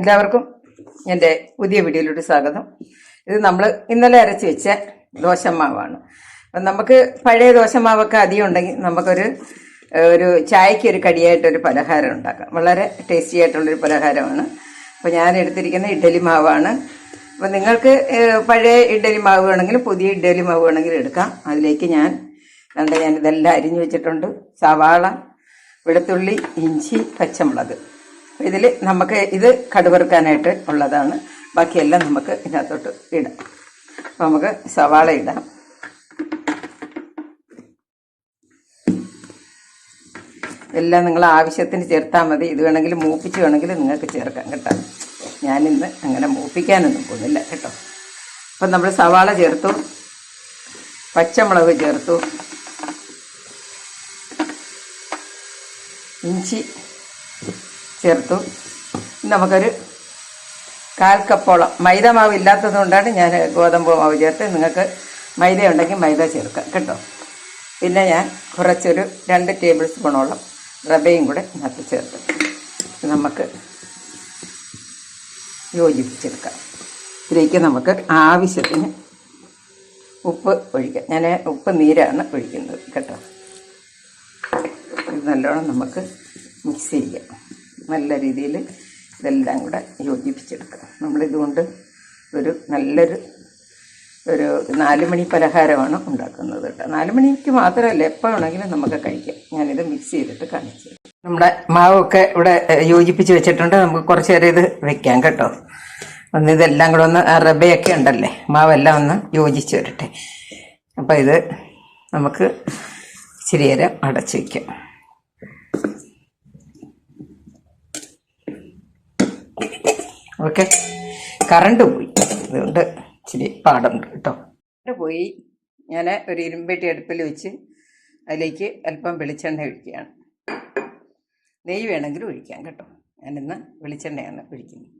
എല്ലാവർക്കും എന്റെ പുതിയ വീഡിയോയിലൂടെ സ്വാഗതം. ഇത് നമ്മൾ ഇന്നലെ അരച്ച് വെച്ച ദോശമാവാണ്. അപ്പം നമുക്ക് പഴയ ദോശമാവൊക്കെ അധികം ഉണ്ടെങ്കിൽ നമുക്കൊരു ഒരു ചായക്ക് ഒരു കടിയായിട്ടൊരു പലഹാരം ഉണ്ടാക്കാം. വളരെ ടേസ്റ്റി ആയിട്ടുള്ളൊരു പലഹാരമാണ്. അപ്പോൾ ഞാൻ എടുത്തിരിക്കുന്ന ഇഡ്ഡലി മാവാണ്. അപ്പം നിങ്ങൾക്ക് പഴയ ഇഡ്ഡലി മാവ് വേണമെങ്കിലും പുതിയ ഇഡ്ഡലി മാവ് വേണമെങ്കിലും എടുക്കാം. അതിലേക്ക് ഞാൻ കണ്ട ഞാൻ ഇതെല്ലാം അരിഞ്ഞു വെച്ചിട്ടുണ്ട്. സവാള വെളുത്തുള്ളി ഇഞ്ചി പച്ചമുളക്. ഇതിൽ നമുക്ക് ഇത് കടുവറുക്കാനായിട്ട് ഉള്ളതാണ്. ബാക്കിയെല്ലാം നമുക്ക് ഇതിനകത്തോട്ട് ഇടാം. അപ്പോൾ നമുക്ക് സവാള ഇടാം. എല്ലാം നിങ്ങൾ ആവശ്യത്തിന് ചേർത്താൽ മതി. ഇത് വേണമെങ്കിൽ മൂപ്പിച്ച് വേണമെങ്കിൽ നിങ്ങൾക്ക് ചേർക്കാം കേട്ടോ. ഞാനിന്ന് അങ്ങനെ മൂപ്പിക്കാനൊന്നും പോകുന്നില്ല കേട്ടോ. അപ്പം നമ്മൾ സവാള ചേർത്തു. പച്ചമുളക് ചേർത്തു. ഇഞ്ചി ചേർത്തു. നമുക്കൊരു കാൽ കപ്പോളം മൈദ മാവ് ഇല്ലാത്തത് കൊണ്ടാണ് ഞാൻ ഗോതമ്പ് മാവ് ചേർത്ത് നിങ്ങൾക്ക് മൈദ ഉണ്ടെങ്കിൽ മൈദ ചേർക്കാം കേട്ടോ. പിന്നെ ഞാൻ കുറച്ചൊരു രണ്ട് ടേബിൾ സ്പൂണോളം റബയും കൂടെ ഇതിനകത്ത് ചേർത്ത്. നമുക്ക് യോജിപ്പിച്ചെടുക്കാം. ഇതിലേക്ക് നമുക്ക് ആവശ്യത്തിന് ഉപ്പ് ഒഴിക്കാം. ഞാൻ ഉപ്പ് നീരാണ് ഒഴിക്കുന്നത് കേട്ടോ. നല്ലോണം നമുക്ക് മിക്സ് ചെയ്യാം. നല്ല രീതിയിൽ ഇതെല്ലാം കൂടെ യോജിപ്പിച്ചെടുക്കുക. നമ്മളിതുകൊണ്ട് ഒരു നല്ലൊരു ഒരു നാല് മണി പലഹാരമാണ് ഉണ്ടാക്കുന്നത് കേട്ടോ. നാല് മണിക്ക് മാത്രമല്ല എപ്പോൾ വേണമെങ്കിലും നമുക്ക് കഴിക്കാം. ഞാനിത് മിക്സ് ചെയ്തിട്ട് കാണിച്ചു നമ്മുടെ മാവൊക്കെ ഇവിടെ യോജിപ്പിച്ച് വെച്ചിട്ടുണ്ട്. നമുക്ക് കുറച്ച് നേരം ഇത് വെക്കാം കേട്ടോ. ഒന്ന് ഇതെല്ലാം കൂടെ ഒന്ന് റബയൊക്കെ ഉണ്ടല്ലേ? മാവെല്ലാം ഒന്ന് യോജിച്ച് വരട്ടെ. അപ്പം ഇത് നമുക്ക് ഇച്ചിരി നേരം അടച്ചു വയ്ക്കാം ഓക്കെ. കറണ്ട് പോയി. അതുകൊണ്ട് ഇച്ചിരി പാടുണ്ട് കേട്ടോ. കറണ്ട് പോയി. ഞാൻ ഒരു ഇരുമ്പെട്ടി അടുപ്പിൽ വെച്ച് അതിലേക്ക് അല്പം വെളിച്ചെണ്ണ ഒഴിക്കുകയാണ്. നെയ്യ് വേണമെങ്കിൽ ഒഴിക്കാം കേട്ടോ. ഞാനിന്ന് വെളിച്ചെണ്ണയാണ് ഒഴിക്കുന്നത്.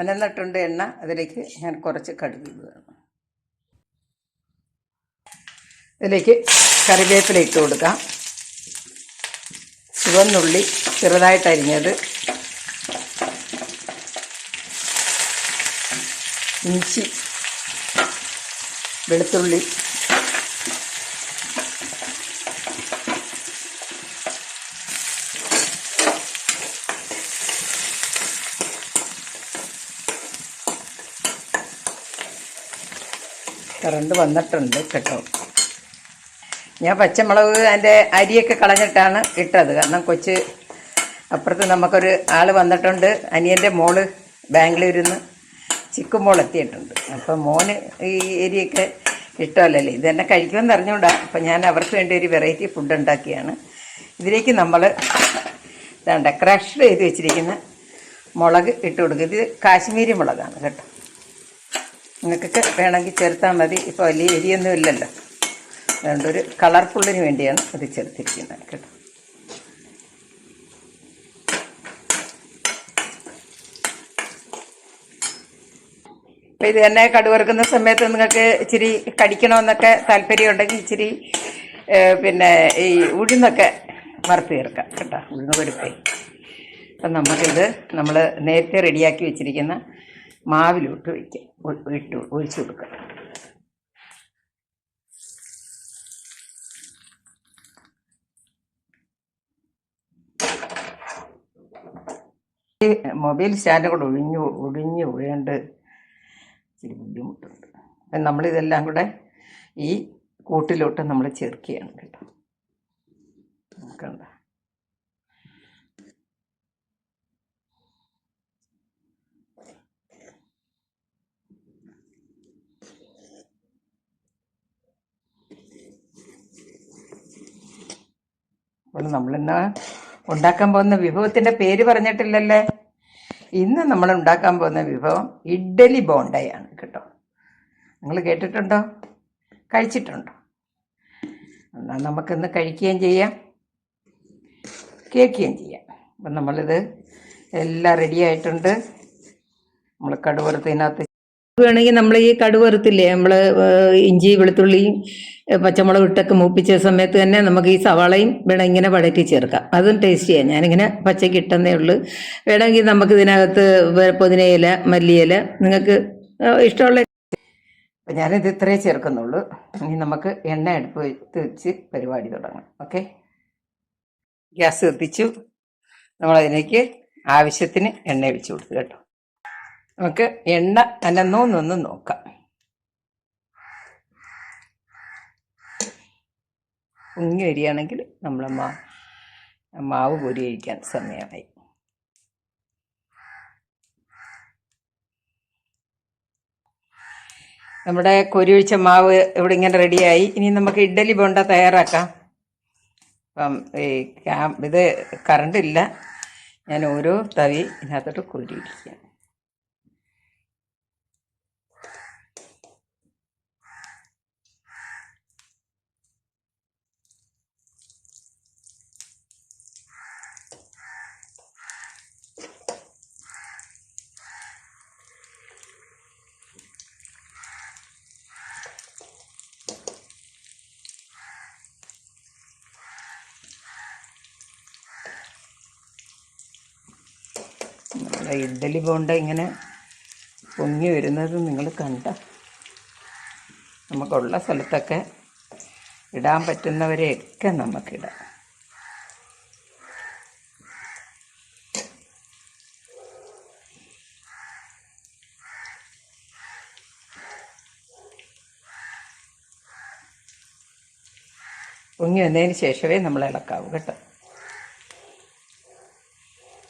അനന്നിട്ടുണ്ട് എണ്ണ. അതിലേക്ക് ഞാൻ കുറച്ച് കടുക് ഇടുകയാണ്. ഇതിലേക്ക് കറിവേപ്പില ഇട്ട് കൊടുക്കാം. ചുവന്നുള്ളി ചെറുതായിട്ട് അരിഞ്ഞത്. ഇഞ്ചി വെളുത്തുള്ളി കറണ്ട് വന്നിട്ടുണ്ട് കേട്ടോ. ഞാൻ പച്ചമുളക് അതിന്റെ അരിയൊക്കെ കളഞ്ഞിട്ടാണ് ഇട്ടത്. കാരണം കൊച്ച് അപ്പുറത്ത് നമുക്കൊരു ആൾ വന്നിട്ടുണ്ട്. അനിയന്റെ മോൾ ബാംഗ്ലൂരിൽ നിന്ന് ചിക്കുമോൾ എത്തിയിട്ടുണ്ട്. അപ്പം മോന് ഈ ഏരിയൊക്കെ ഇഷ്ടമല്ലല്ലേ? ഇതെന്നെ തന്നെ കഴിക്കുമെന്ന് അറിഞ്ഞുകൂടാ അപ്പം ഞാൻ അവർക്ക് വേണ്ടി ഒരു വെറൈറ്റി ഫുഡ് ഉണ്ടാക്കിയാണ്. ഇതിലേക്ക് നമ്മൾ ഇതാണ്ട ക്രഷ് ചെയ്ത് വെച്ചിരിക്കുന്ന മുളക് ഇട്ട് കൊടുക്കുക. ഇത് കാശ്മീരി മുളകാണ് കേട്ടോ. നിങ്ങൾക്കൊക്കെ വേണമെങ്കിൽ ചേർത്താൽ മതി. ഇപ്പോൾ വലിയ എരിയൊന്നും ഇല്ലല്ലോ. അതുകൊണ്ട് ഒരു കളർഫുള്ളിന് വേണ്ടിയാണ് ഇത് ചേർത്തിരിക്കുന്നത് കേട്ടോ. അപ്പം ഇത് തന്നെ കടുവറുക്കുന്ന സമയത്ത് നിങ്ങൾക്ക് ഇച്ചിരി കടിക്കണമെന്നൊക്കെ താല്പര്യം ഉണ്ടെങ്കിൽ ഇച്ചിരി പിന്നെ ഈ ഉഴുന്നൊക്കെ വറുത്ത് ചേർക്കാം കേട്ടോ ഉഴുന്ന് പരിപ്പേ. അപ്പം നമുക്കിത് നമ്മൾ നേരത്തെ റെഡിയാക്കി വെച്ചിരിക്കുന്ന മാവിലോട്ട് വയ്ക്കാം ഇട്ട് ഒഴിച്ചു കൊടുക്കാം. മൊബൈൽ സ്റ്റാൻഡ് കൂടെ ഒഴിഞ്ഞു ഒഴിഞ്ഞു വീഴേണ്ട. ഇച്ചിരി ബുദ്ധിമുട്ടുണ്ട്. അപ്പം നമ്മളിതെല്ലാം കൂടെ ഈ കൂട്ടിലോട്ട് നമ്മൾ ചേർക്കുകയാണ് കേട്ടോ. നോക്കണ്ട. അപ്പോൾ നമ്മളിന്ന് ഉണ്ടാക്കാൻ പോകുന്ന വിഭവത്തിന്റെ പേര് പറഞ്ഞിട്ടില്ലല്ലേ? ഇന്ന് നമ്മൾ ഉണ്ടാക്കാൻ പോകുന്ന വിഭവം ഇഡ്ഡലി ബോണ്ടയാണ് കേട്ടോ. നിങ്ങൾ കേട്ടിട്ടുണ്ടോ? കഴിച്ചിട്ടുണ്ടോ? എന്നാൽ നമുക്കിന്ന് കഴിക്കുകയും ചെയ്യാം. കേൾക്കുകയും ചെയ്യാം. അപ്പം നമ്മളിത് എല്ലാം റെഡി ആയിട്ടുണ്ട്. നമ്മൾ കടുവറുത്തതിനകത്ത് വേണമെങ്കിൽ നമ്മൾ ഈ കടുവറുത്തില്ലേ നമ്മൾ ഇഞ്ചി വെളുത്തുള്ളിയും പച്ചമുളക് ഇട്ടൊക്കെ മൂപ്പിച്ച സമയത്ത് തന്നെ നമുക്ക് ഈ സവാളയും വേണം ഇങ്ങനെ വഴറ്റി ചേർക്കാം. അതും ടേസ്റ്റ് ചെയ്യാം. ഞാനിങ്ങനെ പച്ചയ്ക്ക് ഇട്ടെന്നേ ഉള്ളൂ. വേണമെങ്കിൽ നമുക്ക് ഇതിനകത്ത് പുതിനയില മല്ലിയില നിങ്ങൾക്ക് ഇഷ്ടമുള്ള ഞാനിത് ഇത്രേ ചേർക്കുന്നുള്ളൂ. ഇനി നമുക്ക് എണ്ണ എടുപ്പ് വെച്ച് വെച്ച് പരിപാടി തുടങ്ങാം. ഓക്കെ? ഗ്യാസ് കത്തിച്ചു നമ്മളതിലേക്ക് ആവശ്യത്തിന് എണ്ണ ഒഴിച്ചു കൊടുത്തു കേട്ടോ. നമുക്ക് എണ്ണ അലന്നോന്നൊന്ന് നോക്കാം. പൊങ്ങി വരികയാണെങ്കിൽ നമ്മൾ മാ മാവ് പൊരി കഴിക്കാൻ സമയമായി. നമ്മുടെ കൊരിയൊഴിച്ച മാവ് ഇവിടെ ഇങ്ങനെ റെഡിയായി. ഇനി നമുക്ക് ഇഡ്ഡലി ബോണ്ട തയ്യാറാക്കാം. അപ്പം ഈ ക്യാ ഇത് കറണ്ടില്ല ഞാൻ ഓരോ തവി ഇതിനകത്തോട്ട് കോരി നമ്മുടെ ഇഡ്ഡലി ബോണ്ട ഇങ്ങനെ പൊങ്ങി വരുന്നത് നിങ്ങൾ കണ്ട? നമുക്കുള്ള സ്ഥലത്തൊക്കെ ഇടാൻ പറ്റുന്നവരെയൊക്കെ നമുക്കിടാം. പൊങ്ങി വന്നതിന് ശേഷമേ നമ്മൾ ഇളക്കാവൂ കേട്ടോ.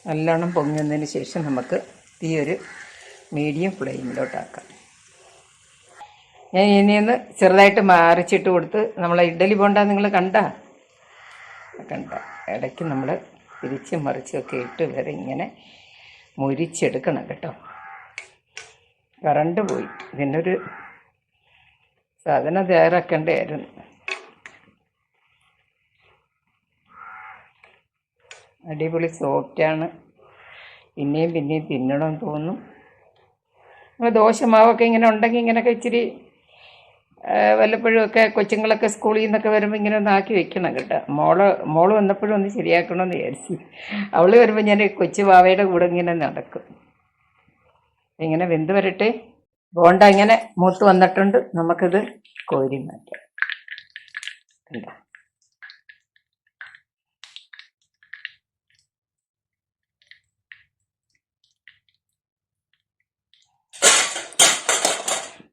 നല്ലോണം പൊങ്ങി വന്നതിന് ശേഷം നമുക്ക് തീ ഒരു മീഡിയം ഫ്ലെയിമിലോട്ടാക്കാം ഞാൻ ഇനിയൊന്ന് ചെറുതായിട്ട് മാറിച്ചിട്ട് കൊടുത്ത് നമ്മളെ ഇഡ്ഡലി പോണ്ട നിങ്ങൾ കണ്ട? കണ്ട. ഇടയ്ക്ക് നമ്മൾ തിരിച്ച് മറിച്ചൊക്കെ ഇട്ട് വരെ ഇങ്ങനെ മുരിച്ചെടുക്കണം കേട്ടോ. കറണ്ട് പോയി. ഇതിനൊരു സാധനം തയ്യാറാക്കേണ്ടതായിരുന്നു. അടിപൊളി സോഫ്റ്റാണ് പിന്നെയും പിന്നെയും തിന്നണമെന്ന് തോന്നും. നമ്മൾ ദോശമാവൊക്കെ ഇങ്ങനെ ഉണ്ടെങ്കിൽ ഇങ്ങനെയൊക്കെ ഇച്ചിരി ആ, വല്ലപ്പോഴും ഒക്കെ കൊച്ചുങ്ങളൊക്കെ സ്കൂളിൽ നിന്നൊക്കെ വരുമ്പോൾ ഇങ്ങനെ ഒന്ന് ആക്കി വെക്കണം കേട്ടോ. മോൾ മോൾ വന്നപ്പോഴും ഒന്ന് ശരിയാക്കണമെന്ന് വിചാരിച്ചു. അവൾ വരുമ്പോൾ ഞാൻ കൊച്ചു വാവയുടെ കൂടെ ഇങ്ങനെ നടക്കും. ഇങ്ങനെ വെന്ത് വരട്ടെ? ബോണ്ട ഇങ്ങനെ മൂത്ത് വന്നിട്ടുണ്ട്. നമുക്കിത് കോരി മാറ്റാം. കണ്ടോ?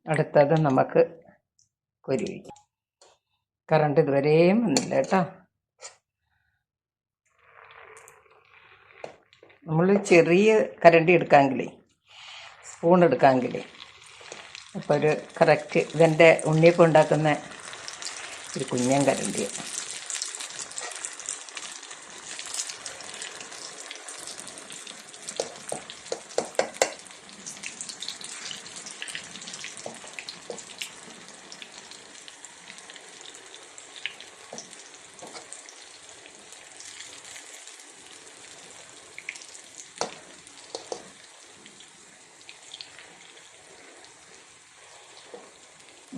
അടുത്തത് നമുക്ക് കൊരി ഒഴിക്കാം കറണ്ട് ഇതുവരെയും വന്നില്ല കേട്ടോ. നമ്മൾ ചെറിയ കരണ്ടി എടുക്കാമെങ്കിലേ സ്പൂൺ എടുക്കാമെങ്കിലേ അപ്പോൾ ഒരു കറക്റ്റ് ഇതെന്റെ ഉണ്ണിയപ്പം ഉണ്ടാക്കുന്ന ഒരു കുഞ്ഞൻ കരണ്ടിയാണ്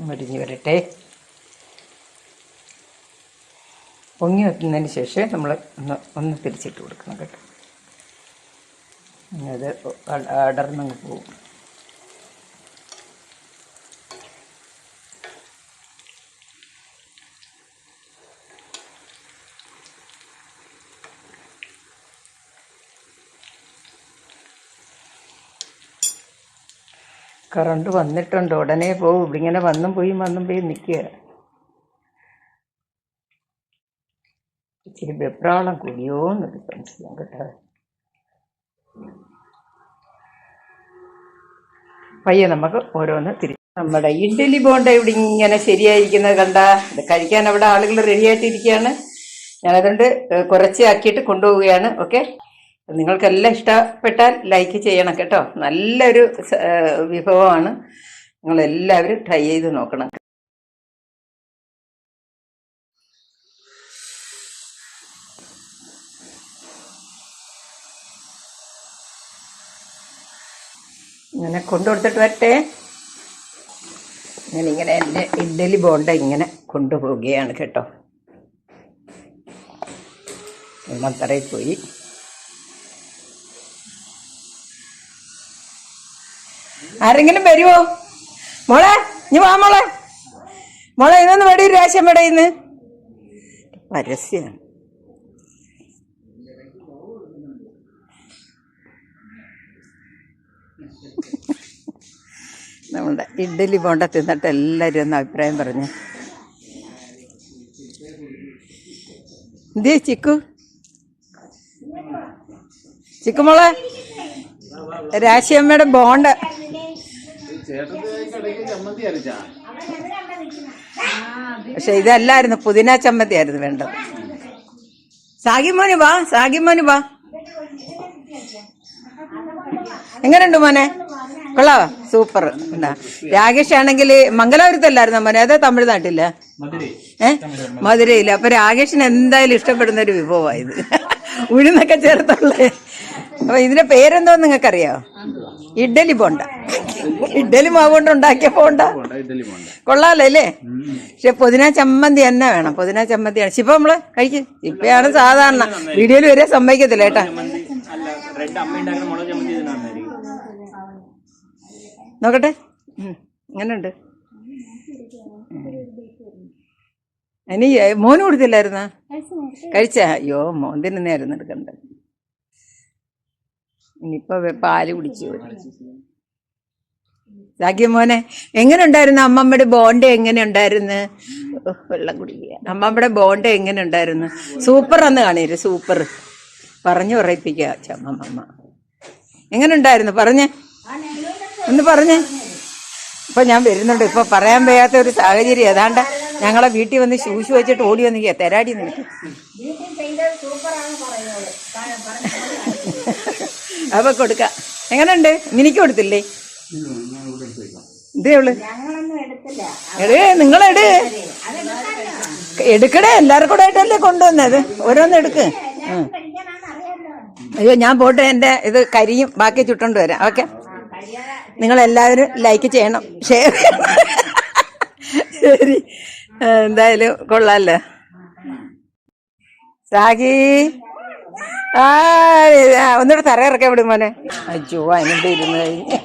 മുരിഞ്ഞ് വരട്ടെ. പൊങ്ങി വെക്കുന്നതിന് ശേഷം നമ്മൾ ഒന്ന് ഒന്ന് തിരിച്ചിട്ട് കൊടുക്കണം കേട്ടോ. അത് അടർന്നങ്ങ് പോകും കറണ്ട് വന്നിട്ടുണ്ട്. ഉടനെ പോവും ഇവിടിങ്ങനെ വന്നും പോയി വന്നും പോയി നിൽക്കുക ഇച്ചിരി വെപ്രാളം കൂടിയോ എന്നൊരു സംശയം കേട്ടോ പയ്യെ നമുക്ക് ഓരോന്ന് തിരി നമ്മുടെ ഇഡ്ഡലി ബോണ്ട ഇവിടെ ഇങ്ങനെ ശരിയായിരിക്കുന്നത് കണ്ട? ഇത് കഴിക്കാൻ അവിടെ ആളുകൾ റെഡി ആയിട്ടിരിക്കുകയാണ്. ഞാനതുകൊണ്ട് കുറച്ച് ആക്കിയിട്ട് കൊണ്ടുപോവുകയാണ്. ഓക്കെ? നിങ്ങൾക്കെല്ലാം ഇഷ്ടപ്പെട്ടാൽ ലൈക്ക് ചെയ്യണം കേട്ടോ. നല്ലൊരു വിഭവമാണ്. നിങ്ങളെല്ലാവരും ട്രൈ ചെയ്ത് നോക്കണം. ഇങ്ങനെ കൊണ്ടുകൊടുത്തിട്ട് വരട്ടെ. ഞാനിങ്ങനെ എന്റെ ഇഡ്ഡലി ബോണ്ട ഇങ്ങനെ കൊണ്ടുപോവുകയാണ് കേട്ടോ. മത്തറയിൽ പോയി. ആരെങ്കിലും വരുമോ മോളെ ഇനി വാ മോളെ. മോളെ ഇതൊന്ന് വെടി രാശം ഇന്ന് പരസ്യമാണ് നമ്മളുടെ ഇഡ്ഡലി ബോണ്ട തിന്നിട്ട് എല്ലാവരും ഒന്ന് അഭിപ്രായം പറഞ്ഞു. എന്തേ ചിക്കു? ചിക്കുമോളെ രാശിയമ്മയുടെ ബോണ്ട. പക്ഷെ ഇതല്ലായിരുന്നു പുതിന ചമ്മന്തി ആയിരുന്നു വേണ്ടത്. സാഗിമോന് വാ സാഗിമോന് വാ. എങ്ങനെയുണ്ട് മോനെ? കൊള്ളാ സൂപ്പർ. എന്താ? രാകേഷ് ആണെങ്കിൽ മംഗലാപുരത്തല്ലായിരുന്നു മോനെ? അതേ തമിഴ്നാട്ടില്ല ഏ? മധുരയില്ല അപ്പൊ രാകേഷിന് എന്തായാലും ഇഷ്ടപ്പെടുന്ന ഒരു വിഭവമായത് ഉഴുന്നൊക്കെ ചേർത്തുള്ളേ അപ്പൊ ഇതിന്റെ പേരെന്തോ നിങ്ങൾക്കറിയോ? ഇഡ്ഡലി ബോണ്ട ഇഡ്ഡലി മാവ് കൊണ്ട് ഉണ്ടാക്കിയ ബോണ്ട കൊള്ളാലോ അല്ലേ? പക്ഷെ പുതിന ചമ്മന്തി തന്നെ വേണം. പുതിന ചമ്മന്തിയാണ്. ഇപ്പൊ നമ്മൾ കഴിക്കും. ഇപ്പയാണ് സാധാരണ. വീഡിയോയിൽ വരെ സമ്മതിക്കത്തില്ല ഇതിനാന്നായിരിക്കും നോക്കട്ടെ. ഇങ്ങനെ ഉണ്ട് ഇനി മോന് കൊടുത്തില്ലായിരുന്ന? കഴിച്ച? അയ്യോ മോൻ തിന്നുന്നായിരുന്നു എടുക്കണ്ട ഇനിയിപ്പോ വെ- പാൽ കുടിച്ചു സാക്കിയ മോനെ എങ്ങനെ ഉണ്ടായിരുന്നു അമ്മമ്മയുടെ ബോണ്ട് എങ്ങനെ ഉണ്ടായിരുന്നു വെള്ളം കുടിക്കുക. അമ്മമ്മയുടെ ബോണ്ട് എങ്ങനെ ഉണ്ടായിരുന്നു സൂപ്പർ എന്ന് കാണീര് സൂപ്പർ പറഞ്ഞു പറയിപ്പിക്കുക ചമ്മമ്മ. എങ്ങനെ ഉണ്ടായിരുന്നു പറഞ്ഞേ. ഒന്ന് പറഞ്ഞേ. ഇപ്പൊ ഞാൻ വരുന്നുണ്ട്. ഇപ്പൊ പറയാൻ വയ്യാത്ത ഒരു സാഹചര്യം. ഏതാണ്ട് ഞങ്ങളെ വീട്ടിൽ വന്ന് ശൂശു വെച്ചിട്ട് ഓടി വന്നിരിക്കുക തെരാടി നിനക്ക് അപ്പൊ കൊടുക്ക. എങ്ങനുണ്ട്? നിനക്ക് കൊടുത്തില്ലേ? ഇതേ ഉള്ളു. എടേ നിങ്ങളെട്. എടുക്കടേ എല്ലാവർക്കും കൂടെ ആയിട്ടല്ലേ കൊണ്ടുവന്നത്. ഓരോന്ന് എടുക്ക്. അയ്യോ ഞാൻ പോട്ടെ എന്റെ ഇത് കരിയും ബാക്കി ചുട്ടോണ്ട് വരാം. ഓക്കെ. നിങ്ങൾ എല്ലാവരും ലൈക്ക് ചെയ്യണം. ഷെയർ ശരി. എന്തായാലും കൊള്ളാലോ. സാഗി. ആ ഒന്നുകൂടെ തറ ഇറക്കാൻ വിടും മോനെ. അയ്യോ അതിനുമ്പ് ഇരുന്ന് കഴിഞ്ഞ്.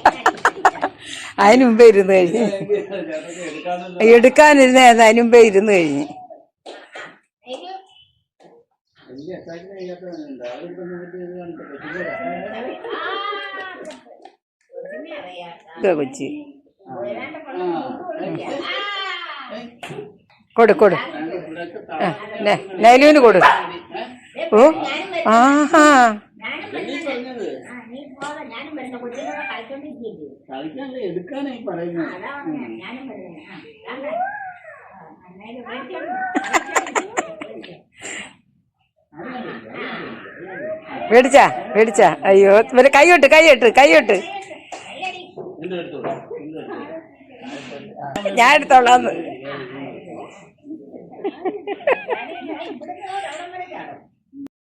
അതിനുമ്പ് മുമ്പേ ഇരുന്ന് കഴിഞ്ഞ്. എടുക്കാനിരുന്ന അതിനുമ്പ് മുമ്പേ ഇരുന്ന് കഴിഞ്ഞ്. കൊച്ചി. കൊടു കൊടു. നൈലുവിന് കൊടു. ഓ ആഹാ. മേടിച്ചാ മേടിച്ചാ അയ്യോ ഇവരെ കൈയൊട്ട് കൈയൊട്ട് കൈയൊട്ട്. ഞാൻ എടുത്തോളാന്ന്